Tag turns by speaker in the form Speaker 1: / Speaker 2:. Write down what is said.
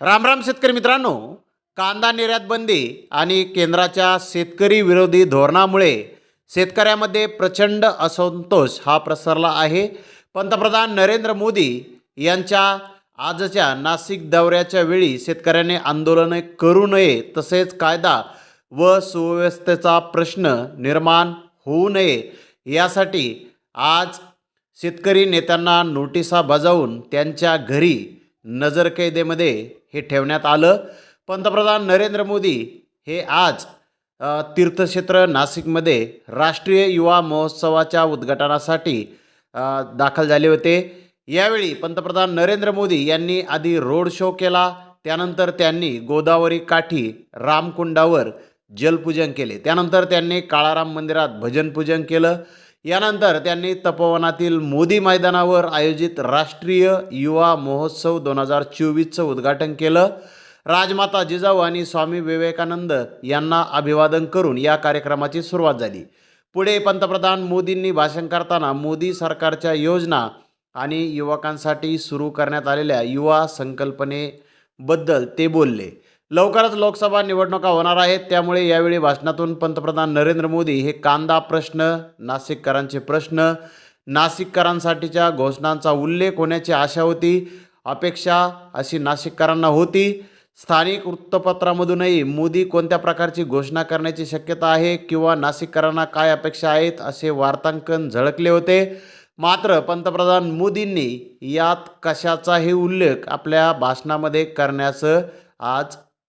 Speaker 1: राम राम शेतकरी मित्रांनो कांदा निर्यात बंदी आणि केंद्राच्या शेतकरी विरोधी धोरणामुळे शेतकऱ्यामध्ये प्रचंड असंतोष हा प्रसरला आहे. पंतप्रधान नरेंद्र मोदी यांच्या आजच्या नाशिक दौऱ्याच्या वेळी शेतकऱ्याने आंदोलने करू नये तसेच कायदा व सुव्यवस्थेचा प्रश्न निर्माण होऊ नये यासाठी आज शेतकरी नेत्यांना नोटिसा बजावून त्यांच्या घरी नजरकैदेमध्ये हे ठेवण्यात आलं. पंतप्रधान नरेंद्र मोदी हे आज तीर्थक्षेत्र नाशिकमध्ये राष्ट्रीय युवा महोत्सवाच्या उद्घाटनासाठी दाखल झाले होते. यावेळी पंतप्रधान नरेंद्र मोदी यांनी आधी रोड शो केला. त्यानंतर त्यांनी गोदावरी काठी रामकुंडावर जलपूजन केले. त्यानंतर त्यांनी काळाराम मंदिरात भजनपूजन केलं. यानंतर त्यांनी तपोवनातील मोदी मैदानावर आयोजित राष्ट्रीय युवा महोत्सव दोन हजार चोवीसचं उद्घाटन केलं. राजमाता जिजाऊ आणि स्वामी विवेकानंद यांना अभिवादन करून या कार्यक्रमाची सुरुवात झाली. पुढे पंतप्रधान मोदींनी भाषण करताना मोदी सरकारच्या योजना आणि युवकांसाठी सुरू करण्यात आलेल्या युवा संकल्पनेबद्दल ते बोलले. लवकरच लोकसभा निवडणुका होणार आहेत. त्यामुळे यावेळी भाषणातून पंतप्रधान नरेंद्र मोदी हे कांदा प्रश्न नाशिककरांचे प्रश्न नाशिककरांसाठीच्या घोषणांचा उल्लेख होण्याची आशा होती अपेक्षा अशी नाशिककरांना होती. स्थानिक वृत्तपत्रामधूनही मोदी कोणत्या प्रकारची घोषणा करण्याची शक्यता आहे किंवा नाशिककरांना काय अपेक्षा आहेत असे वार्तांकन झळकले होते. मात्र पंतप्रधान मोदींनी यात कशाचाही उल्लेख आपल्या भाषणामध्ये करण्याचं आज